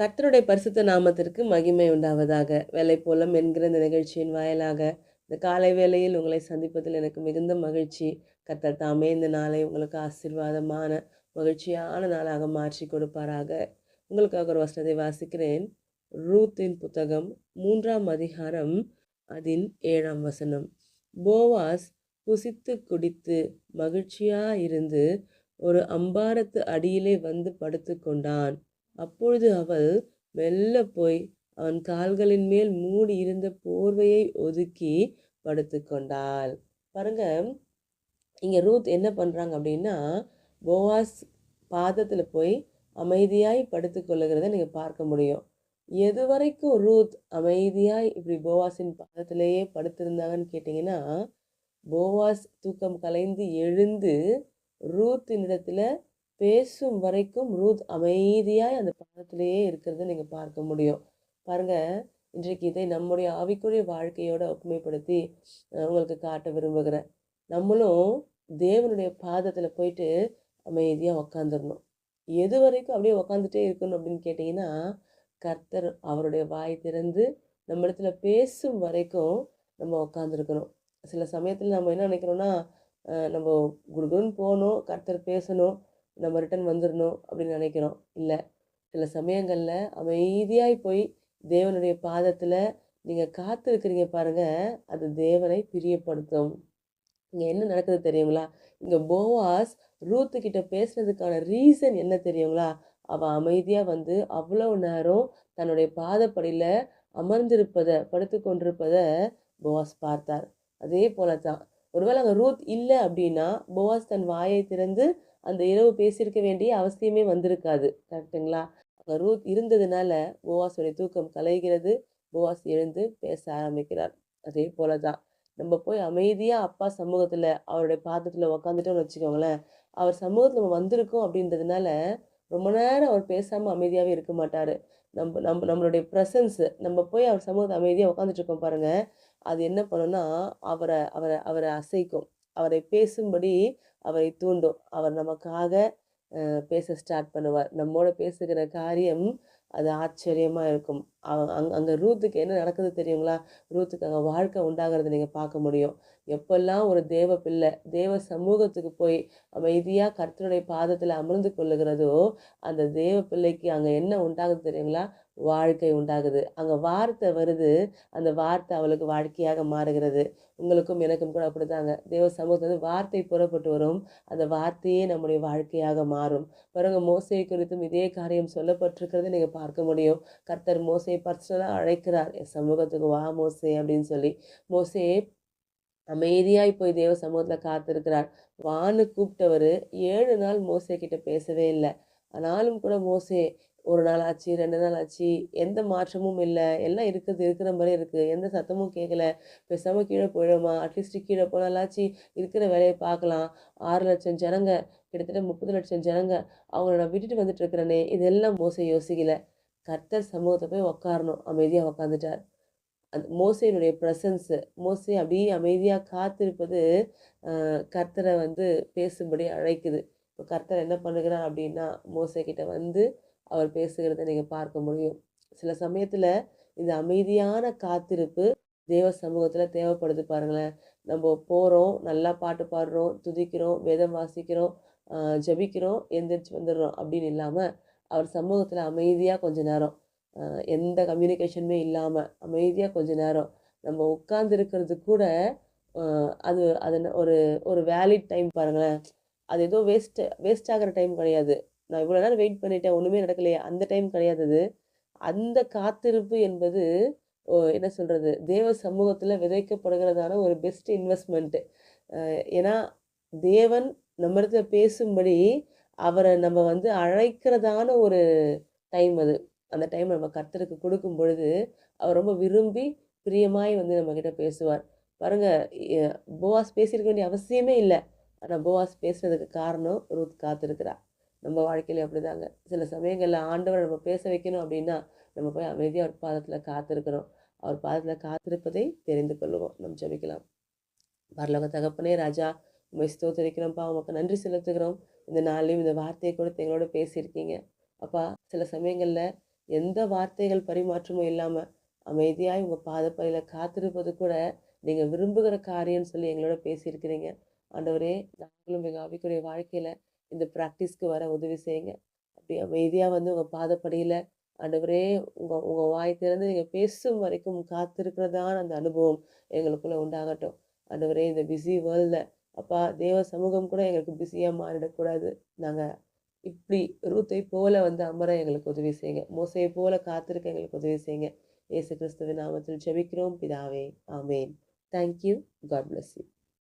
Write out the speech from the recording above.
கர்த்தருடைய பரிசுத்த நாமத்திற்கு மகிமை உண்டாவதாக. வேலை போலம் என்கிற இந்த நிகழ்ச்சியின் வாயிலாக இந்த காலை வேளையில் உங்களை சந்திப்பதில் எனக்கு மிகுந்த மகிழ்ச்சி. கர்த்தர் தாமே இந்த நாளை உங்களுக்கு ஆசீர்வாதமான மகிழ்ச்சியான நாளாக மாற்றி கொடுப்பாராக. உங்களுக்காக ஒரு வசனத்தை வாசிக்கிறேன். ரூத்தின் புத்தகம் மூன்றாம் அதிகாரம் அதின் ஏழாம் வசனம். போவாஸ் புசித்து குடித்து மகிழ்ச்சியாக இருந்து ஒரு அம்பாரத்து அடியிலே வந்து படுத்து கொண்டான் அப்பொழுது அவள் மெல்ல போய் அவன் கால்களின் மேல் மூடி இருந்த போர்வையை ஒதுக்கி படுத்து கொண்டாள். பாருங்க இங்கே ரூத் என்ன பண்ணுறாங்க அப்படின்னா போவாஸ் பாதத்தில் போய் அமைதியாய் படுத்து கொள்ளுகிறத நீங்கள் பார்க்க முடியும். எது வரைக்கும் ரூத் அமைதியாய் இப்படி போவாஸின் பாதத்திலேயே படுத்திருந்தாங்கன்னு கேட்டிங்கன்னா போவாஸ் தூக்கம் கலைந்து எழுந்து ரூத்தினிடத்துல பேசும் வரைக்கும் ரூத் அமைதியாக அந்த பாதத்திலேயே இருக்கிறத நீங்கள் பார்க்க முடியும். பாருங்கள் இன்றைக்கு இதை நம்முடைய ஆவிக்குரிய வாழ்க்கையோட ஒப்புமைப்படுத்தி உங்களுக்கு காட்ட விரும்புகிறேன். நம்மளும் தேவனுடைய பாதத்தில் போயிட்டு அமைதியாக உக்காந்துடணும் எது வரைக்கும் அப்படியே உக்காந்துட்டே இருக்கணும் அப்படின்னு கேட்டிங்கன்னா கர்த்தர் அவருடைய வாய் திறந்து நம்மளிடத்தில் பேசும் வரைக்கும் நம்ம உக்காந்துருக்கணும். சில சமயத்தில் நம்ம என்ன நினைக்கிறோன்னா நம்ம குடுகுன்னு போகணும் கர்த்தர் பேசணும் நம்ம ரிட்டன் வந்துடணும் அப்படின்னு நினைக்கிறோம். இல்லை சில சமயங்களில் அமைதியாய் போய் தேவனுடைய பாதத்தில் நீங்கள் காத்திருக்கிறீங்க பாருங்கள் அது தேவனை பிரியப்படுத்தும். இங்கே என்ன நடக்குது தெரியுங்களா? இங்கே போவாஸ் ரூத்து கிட்ட பேசுனதுக்கான ரீசன் என்ன தெரியுங்களா? அவள் அமைதியாக வந்து அவ்வளோ நேரம் தன்னுடைய பாதப்படியில் அமர்ந்திருப்பதை படுத்து கொண்டிருப்பதை போவாஸ் பார்த்தார். அதே போல தான் ஒருவேளை அங்கே ரூத் இல்லை அப்படின்னா போவாஸ் தன் வாயை திறந்து அந்த இரவு பேசியிருக்க வேண்டிய அவசியமே வந்திருக்காது. கரெக்டுங்களா அங்கே ரூத் இருந்ததுனால போவாஸுடைய தூக்கம் கலைகிறது. போவாஸ் எழுந்து பேச ஆரம்பிக்கிறார். அதே போல தான் நம்ம போய் அமைதியாக அப்பா சமூகத்தில் அவருடைய பாத்திரத்தில் உக்காந்துட்டோம்னு வச்சுக்கோங்களேன் அவர் சமூகத்தில் நம்ம வந்திருக்கோம் அப்படின்றதுனால ரொம்ப நேரம் அவர் பேசாமல் அமைதியாகவே இருக்க மாட்டார். நம்ம நம்ம நம்மளுடைய ப்ரெசன்ஸு நம்ம போய் அவர் சமூகத்தை அமைதியாக உட்காந்துட்டு இருக்கோம் பாருங்கள் அது என்ன பண்ணோன்னா அவரை அவரை அவரை அசைக்கும். அவரை பேசும்படி அவரை தூண்டும். அவர் நமக்காக பேச ஸ்டார்ட் பண்ணுவார். நம்மோட பேசுகிற காரியம் அது ஆச்சரியமாக இருக்கும். அவ- அங்கே ரூத்துக்கு என்ன நடக்குது தெரியுங்களா? ரூத்துக்கு அங்கே வாழ்க்கை உண்டாகிறத நீங்கள் பார்க்க முடியும். எப்பெல்லாம் ஒரு தேவ பிள்ளை தேவ சமூகத்துக்கு போய் அமைதியாக கர்த்தருடைய பாதத்தில் அமர்ந்து கொள்ளுகிறதோ அந்த தேவ பிள்ளைக்கு அங்கே என்ன உண்டாகுது தெரியுங்களா? வாழ்க்கை உண்டாகுது. அங்கே வார்த்தை வருது. அந்த வார்த்தை அவளுக்கு வாழ்க்கையாக மாறுகிறது. உங்களுக்கும் எனக்கும் கூட அப்படிதாங்க. தேவ சமூகத்தில் வார்த்தை புறப்பட்டு வரும். அந்த வார்த்தையே நம்முடைய வாழ்க்கையாக மாறும். பாருங்க மோசையை குறித்தும் இதே காரியம் சொல்லப்பட்டிருக்கிறத நீங்கள் பார்க்க முடியும். கர்த்தர் மோசையை பர்சனலாக அழைக்கிறார். என் சமூகத்துக்கு வா மோசே அப்படின்னு சொல்லி. மோசே அமைதியாக போய் தேவ சமூகத்தில் காத்திருக்கிறார். வான்னு கூப்பிட்டவர் ஏழு நாள் மோசே கிட்ட பேசவே இல்லை. ஆனாலும் கூட மோசே ஒரு நாள் ஆச்சு ரெண்டு நாள் ஆச்சு எந்த மாற்றமும் இல்லை. எல்லாம் இருக்குது இருக்கிற மாதிரி இருக்குது எந்த சத்தமும் கேட்கல பேசாமல் கீழே போயிடுமா அட்லீஸ்ட் கீழே போனாலாச்சு இருக்கிற வேலையை பார்க்கலாம். ஆறு லட்சம் ஜனங்க கிட்டத்தட்ட முப்பது லட்சம் ஜனங்க அவங்கள நான் விட்டுட்டு வந்துட்டு இருக்கிறேனே. இதெல்லாம் மோசை யோசிக்கல. கர்த்தர் சமூகத்தை போய் உக்காரணும். அமைதியாக உக்காந்துட்டார். அந்த மோசையினுடைய ப்ரெசன்ஸு மோசை அப்படியே அமைதியாக காத்திருப்பது கர்த்தரை வந்து பேசும்படி அழைக்குது. இப்போ கர்த்தர் என்ன பண்ணுகிறார் அப்படின்னா மோசை கிட்ட வந்து அவர் பேசுகிறத நீங்கள் பார்க்க முடியும். சில சமயத்தில் இந்த அமைதியான காத்திருப்பு தேவ சமூகத்தில் தேவைப்படுது பாருங்களேன். நம்ம போகிறோம் நல்லா பாட்டு பாடுறோம் துதிக்கிறோம் வேதம் வாசிக்கிறோம் ஜபிக்கிறோம் ஜெபிக்கிறோம் எந்திரிச்சு வந்துடுறோம் அப்படின்னு இல்லாமல் அவர் சமூகத்தில் அமைதியாக கொஞ்ச நேரம் எந்த கம்யூனிகேஷனுமே இல்லாமல் அமைதியாக கொஞ்ச நேரம் நம்ம உட்கார்ந்துருக்கிறது கூட அது அது ஒரு ஒரு வேலிட் டைம் பாருங்களேன். அது ஏதோ வேஸ்ட் வேஸ்ட் ஆகிற டைம் கிடையாது. நான் இவ்வளோ நேரம் வெயிட் பண்ணிட்டேன். ஒன்றுமே நடக்கலையே. அந்த டைம் கிடையாது அந்த காத்திருப்பு என்பது ஓ, என்ன சொல்கிறது தேவ சமூகத்தில் விதைக்கப்படுகிறதான ஒரு பெஸ்ட் இன்வெஸ்ட்மெண்ட்டு ஏன்னா தேவன் நம்ம இடத்துல பேசும்படி அவரை நம்ம வந்து அழைக்கிறதான ஒரு டைம் அது. அந்த டைம் நம்ம கர்த்தருக்கு கொடுக்கும் பொழுது அவர் ரொம்ப விரும்பி பிரியமாய் வந்து நம்மக்கிட்ட பேசுவார். பாருங்கள் போவாஸ் பேசியிருக்க வேண்டிய அவசியமே இல்லை. ஆனால் போவாஸ் பேசுனதுக்கு காரணம் ரூத் காத்திருக்கிறா நம்ம வாழ்க்கையில அப்படிதாங்க. சில சமயங்களில் ஆண்டவரை நம்ம பேச வைக்கணும் அப்படின்னா நம்ம போய் அமைதியாக அவர் பாதத்தில் காத்திருக்கிறோம் அவர் பாதத்தில் காத்திருப்பதை தெரிந்து கொள்ளுவோம். நம்ம ஜபிக்கலாம். பரலோக தகப்பனே ராஜா உண்மை ஸ்தோத்தரிக்கிறோம்ப்பா. உமக்கு நன்றி செலுத்துகிறோம். இந்த நாள்லேயும் இந்த வார்த்தையை கொடுத்து எங்களோட பேசியிருக்கீங்க. அப்பா சில சமயங்களில் எந்த வார்த்தைகள் பரிமாற்றமும் இல்லாமல் அமைதியாக உங்கள் பாதப்பையில் காத்திருப்பது கூட நீங்கள் விரும்புகிற காரியம்னு சொல்லி எங்களோட பேசியிருக்கிறீங்க. ஆண்டவரே நாங்களும் எங்கள் ஆவிக்குரிய வாழ்க்கையில் இந்த ப்ராக்டிஸ்க்கு வர உதவி செய்யுங்க. அப்படி அமைதியாக வந்து உங்கள் பாதப்படியில் ஆண்டவரே உங்கள் உங்கள் வாய் திறந்து நீங்கள் பேசும் வரைக்கும் காத்திருக்கிறதான அந்த அனுபவம் எங்களுக்குள்ளே உண்டாகட்டும். ஆண்டவரே இந்த பிஸி வேர்ல்டில் அப்பா தேவ சமூகம் கூட எங்களுக்கு பிஸியாக மாறிடக்கூடாது. நாங்கள் இப்படி ரூத்தை போல வந்து அமர எங்களுக்கு உதவி செய்யுங்க. மோசையை போல காத்திருக்க எங்களுக்கு உதவி செய்யுங்க. ஏசு கிறிஸ்துவின் நாமத்தில் ஜெபிக்கிறோம். பிதாவே ஆமேன். Thank you God bless you